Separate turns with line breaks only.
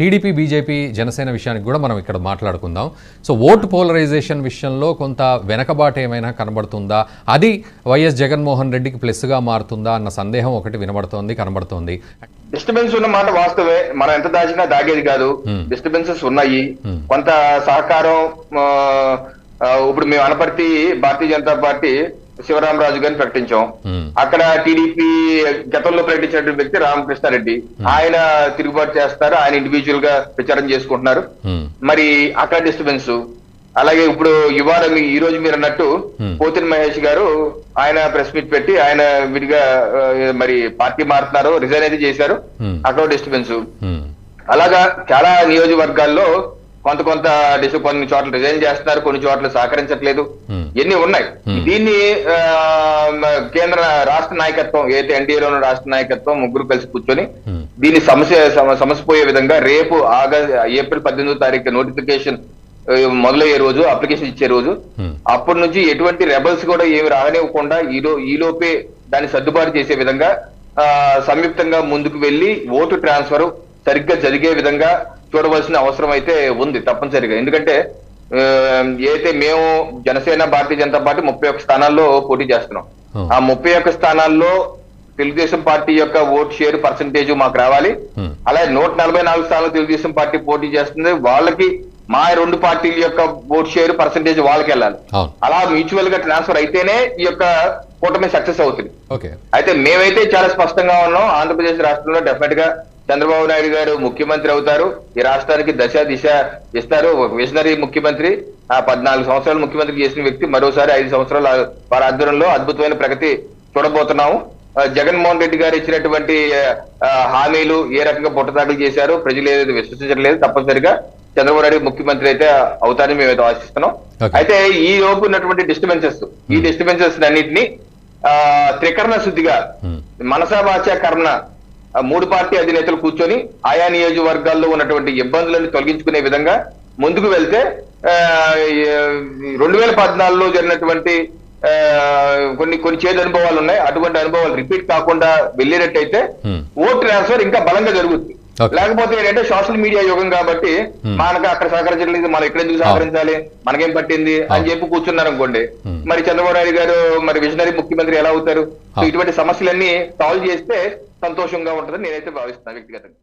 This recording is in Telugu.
టీడీపీ బీజేపీ జనసేన విషయానికి కూడా మనం ఇక్కడ మాట్లాడుకుందాం. సో ఓటు పోలరైజేషన్ విషయంలో కొంత వెనకబాటు ఏమైనా కనబడుతుందా? అది వైఎస్ జగన్మోహన్ రెడ్డికి ప్లస్గా మారుతుందా అన్న సందేహం ఒకటి వినబడుతోంది కనబడుతోంది.
డిస్టర్బెన్స్ ఉన్న మాట వాస్తవే. మనం ఎంత దాచినా దాగేది కాదు. డిస్టర్బెన్సెస్ ఉన్నాయి. కొంత సహకారం ఇప్పుడు మేము అనపర్తి భారతీయ జనతా పార్టీ శివరామరాజు గారిని ప్రకటించాం. అక్కడ టీడీపీ గతంలో ప్రకటించిన వ్యక్తి రామకృష్ణారెడ్డి ఆయన తిరుగుబాటు చేస్తారు ఆయన ఇండివిజువల్గా ప్రచారం చేసుకుంటున్నారు. మరి అక్కడ డిస్టర్బెన్స్ అలాగే ఇప్పుడు ఇవాళ మీ- ఈ రోజు మీరు అన్నట్టు. పోతిన్ మహేష్ గారు ఆయన ప్రెస్ మీట్ పెట్టి ఆయన విడిగా మరి పార్టీ మారుతున్నారు రిజైన్ అయితే చేశారు. అక్కడ డిస్టర్బెన్స్. అలాగా చాలా నియోజకవర్గాల్లో కొంత కొంత డిస్ కొన్ని చోట్ల రిజైన్ చేస్తున్నారు కొన్ని చోట్ల సహకరించట్లేదు
Hmm.
ఎన్ని ఉన్నాయి దీన్ని ఆ, మ- కేంద్ర రాష్ట్ర నాయకత్వం ఏదైతే ఎన్డీఏలో ఉన్న రాష్ట్ర నాయకత్వం ముగ్గురు కలిసి కూర్చొని
Hmm.
దీన్ని సమస్య సమ- సమస్య పోయే విధంగా రేపు ఆగస్ట్ ఏప్రిల్ పద్దెనిమిదో తారీఖు నోటిఫికేషన్ మొదలయ్యే రోజు అప్లికేషన్ ఇచ్చే రోజు
Hmm.
అప్పటి నుంచి ఎటువంటి రెబల్స్ కూడా ఏమి రానివ్వకుండా ఈ లోపే దాన్ని సర్దుబాటు చేసే విధంగా ఆ, సంయుక్తంగా ముందుకు వెళ్ళి ఓటు ట్రాన్స్ఫర్ సరిగ్గా జరిగే విధంగా చూడవలసిన అవసరం అయితే ఉంది తప్పనిసరిగా. ఎందుకంటే ఆ, ఏదైతే మేము జనసేన భారతీయ జనతా పార్టీ ముప్పై ఒక్క స్థానాల్లో పోటీ చేస్తున్నాం. ఆ ముప్పై ఒక్క స్థానాల్లో తెలుగుదేశం పార్టీ యొక్క ఓట్ షేర్ పర్సంటేజ్ మాకు రావాలి. అలాగే నూట నలభై నాలుగు స్థానాలు తెలుగుదేశం పార్టీ పోటీ చేస్తుంది. వాళ్ళకి మా రెండు పార్టీల యొక్క ఓట్ షేర్ పర్సంటేజ్ వాళ్ళకి వెళ్ళాలి. అలా మ్యూచువల్గా ట్రాన్స్ఫర్ అయితేనే ఈ యొక్క కూటమి సక్సెస్ అవుతుంది. అయితే మేమైతే చాలా స్పష్టంగా ఉన్నాం. ఆంధ్రప్రదేశ్ రాష్ట్రంలో డెఫినెట్గా చంద్రబాబు నాయుడు గారు ముఖ్యమంత్రి అవుతారు. ఈ రాష్ట్రానికి దశ దిశ ఇస్తారు. ఒక విజనరీ ముఖ్యమంత్రి ఆ పద్నాలుగు సంవత్సరాలు ముఖ్యమంత్రి చేసిన వ్యక్తి మరోసారి ఐదు సంవత్సరాల వారి ఆధ్వర్యంలో అద్భుతమైన ప్రగతి చూడబోతున్నాము. జగన్మోహన్ రెడ్డి గారు ఇచ్చినటువంటి హామీలు ఏ రకంగా పుట్టదాఖలు చేశారు ప్రజలు ఏదైతే విశ్వసించట్లేదు తప్పనిసరిగా చంద్రబాబు నాయుడు ముఖ్యమంత్రి అయితే అవుతారని మేమైతే ఆశిస్తున్నాం.
Okay.
అయితే ఈ లోపు ఉన్నటువంటి డిస్టర్బెన్సెస్ ఈ డిస్టర్బెన్సెస్ అన్నింటినీ ఆ, త్రికరణ శుద్ధిగా. మనసా వాచ కర్ణ మూడు పార్టీ అధినేతలు కూర్చొని ఆయా నియోజకవర్గాల్లో ఉన్నటువంటి ఇబ్బందులను తొలగించుకునే విధంగా ముందుకు వెళ్తే రెండు వేల పద్నాలుగులో జరిగినటువంటి కొన్ని కొన్ని చేదు అనుభవాలు ఉన్నాయి అటువంటి అనుభవాలు రిపీట్ కాకుండా వెళ్ళేటట్టయితే
Hmm.
ఓట్ ట్రాన్స్ఫర్ ఇంకా బలంగా జరుగుతుంది. లేకపోతే ఏంటంటే సోషల్ మీడియా యుగం కాబట్టి
Hmm.
మనకు అక్కడ సహకరించలేదు మనం ఇక్కడ ఎందుకు సహకరించాలి? మనకేం పట్టింది? అని చెప్పి కూర్చున్నారు అనుకోండి.
Hmm.
మరి చంద్రబాబు నాయుడు గారు మరి విజనరీ ముఖ్యమంత్రి ఎలా అవుతారు?
Ah.
ఇటువంటి సమస్యలన్నీ సాల్వ్ చేస్తే సంతోషంగా ఉంటుందని నేనైతే భావిస్తున్నాను వ్యక్తిగతంగా.